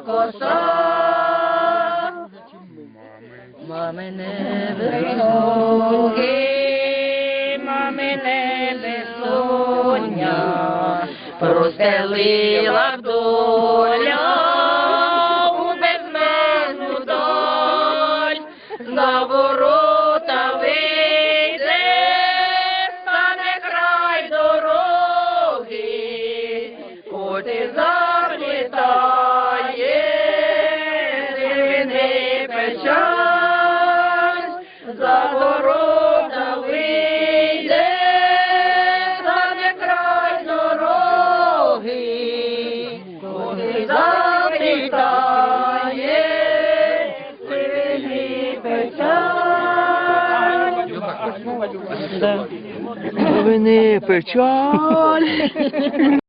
коса, мамине високи, мами висоня, простелила доля у безмежну доль, за ворота вийде, стане край дороги, куди заплітає. Печаль, за ворота вийде, стане край дороги, і заплітає, не печаль. Вини печаль.